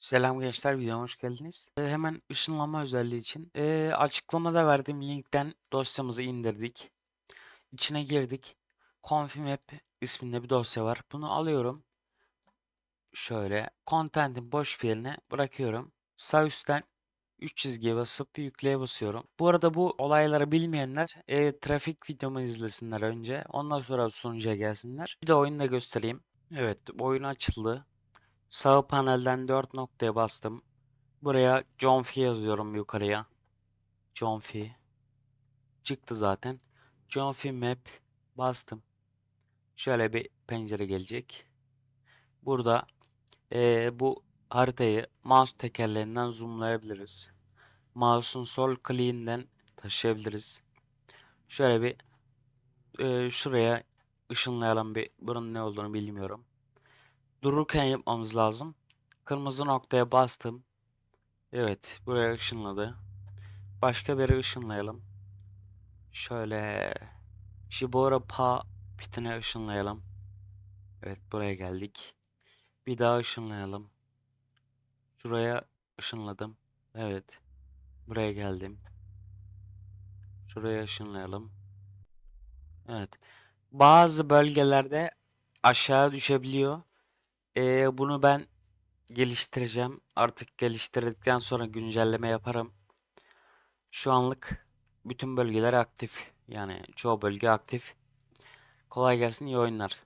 Selam gençler, videoma hoş geldiniz. Ee, hemen ışınlanma özelliği için ee, açıklamada verdiğim linkten dosyamızı indirdik. İçine girdik. Confimap isminde bir dosya var. Bunu alıyorum. Şöyle content'in boş bir yerine bırakıyorum. Sağ üstten 3 çizgiye basıp yükleye basıyorum. Bu arada bu olayları bilmeyenler ee, trafik videomu izlesinler önce. Ondan sonra sunucuya gelsinler. Bir de oyunu da göstereyim. Evet, oyun açıldı. Sağ panelden 4 noktaya bastım. Buraya John Fee yazıyorum yukarıya. John Fee. Çıktı zaten. John Fee Map bastım. Şöyle bir pencere gelecek. Burada eee, bu haritayı mouse tekerleğinden zoomlayabiliriz. Mouse'un sol kliğinden taşıyabiliriz. Şöyle bir eee, şuraya ışınlayalım bir. Bunun ne olduğunu bilmiyorum. Dururken yapmamız lazım. Kırmızı noktaya bastım. Evet, buraya ışınladı. Başka bir ışınlayalım. Şöyle Shibora Pa pitine ışınlayalım. Evet, buraya geldik. Bir daha ışınlayalım. Şuraya ışınladım. Evet. Buraya geldim. Şuraya ışınlayalım. Evet. Bazı bölgelerde aşağı düşebiliyor. Ee, bunu ben geliştireceğim. Artık geliştirdikten sonra güncelleme yaparım. Şu anlık bütün bölgeler aktif. Yani çoğu bölge aktif. Kolay gelsin, iyi oyunlar.